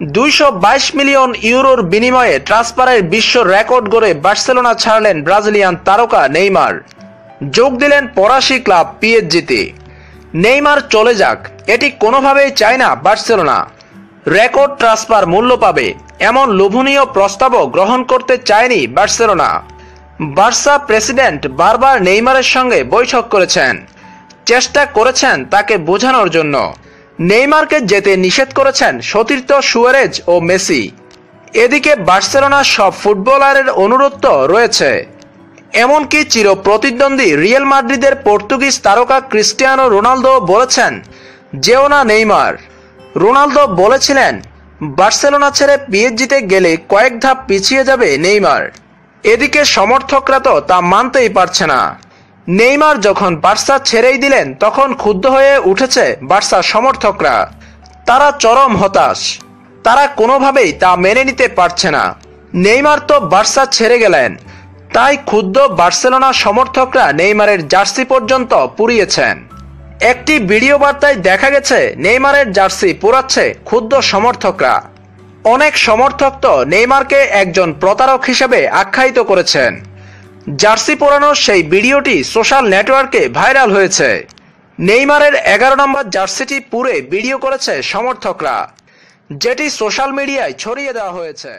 দুইশো বাইশ মিলিয়ন ইউরোর বিনিময়ে ট্রান্সফারের বিশ্ব রেকর্ড গড়ে বার্সেলোনা ছাড়লেন ব্রাজিলিয়ান তারকা নেইমার। যোগ দিলেন ফরাসি ক্লাব পিএসজিতে। নেইমার চলে যাক, এটি কোনোভাবেই চায় না বার্সেলোনা। রেকর্ড ট্রান্সফার মূল্য পাবে, এমন লোভনীয় প্রস্তাবও গ্রহণ করতে চায়নি বার্সেলোনা। বার্সা প্রেসিডেন্ট বারবার নেইমারের সঙ্গে বৈঠক করেছেন। চেষ্টা করেছেন তাকে বোঝানোর জন্য। নেইমারকে যেতে নিষেধ করেছেন সতীর্থ সুয়ারেজ ও মেসি। এদিকে বার্সেলোনার সব ফুটবলারের অনুরোধ তো রয়েছে। এমনকি চির প্রতিদ্বন্দ্বী রিয়েল মাদ্রিদের পর্তুগিজ তারকা ক্রিস্টিয়ানো রোনালদো বলেছেন যেও না নেইমার। রোনালদো বলেছিলেন, বার্সেলোনা ছেড়ে পিএসজিতে গেলে কয়েক ধাপ পিছিয়ে যাবে নেইমার। এদিকে সমর্থকরা তো তা মানতেই পারছে না। নেইমার যখন বার্সা ছেড়েই দিলেন, তখন ক্ষুব্ধ হয়ে উঠেছে বার্সা সমর্থকরা। তারা চরম হতাশ। তারা কোনোভাবেই তা মেনে নিতে পারছে না। নেইমার তো বার্সা ছেড়ে গেলেন। তাই ক্ষুব্ধ বার্সেলোনা সমর্থকরা নেইমারের জার্সি পর্যন্ত পুড়িয়েছেন। একটি ভিডিও বার্তায় দেখা গেছে, নেইমারের জার্সি পোড়াচ্ছে ক্ষুব্ধ সমর্থকরা। অনেক সমর্থক তো নেইমারকে একজন প্রতারক হিসেবে আখ্যায়িত করেছেন। জার্সি পরানোর সেই ভিডিওটি সোশ্যাল নেটওয়ার্কে ভাইরাল হয়েছে। নেইমারের এগারো নম্বর জার্সিটি পুরে ভিডিও করেছে সমর্থকরা, যেটি সোশ্যাল মিডিয়ায় ছড়িয়ে দেওয়া হয়েছে।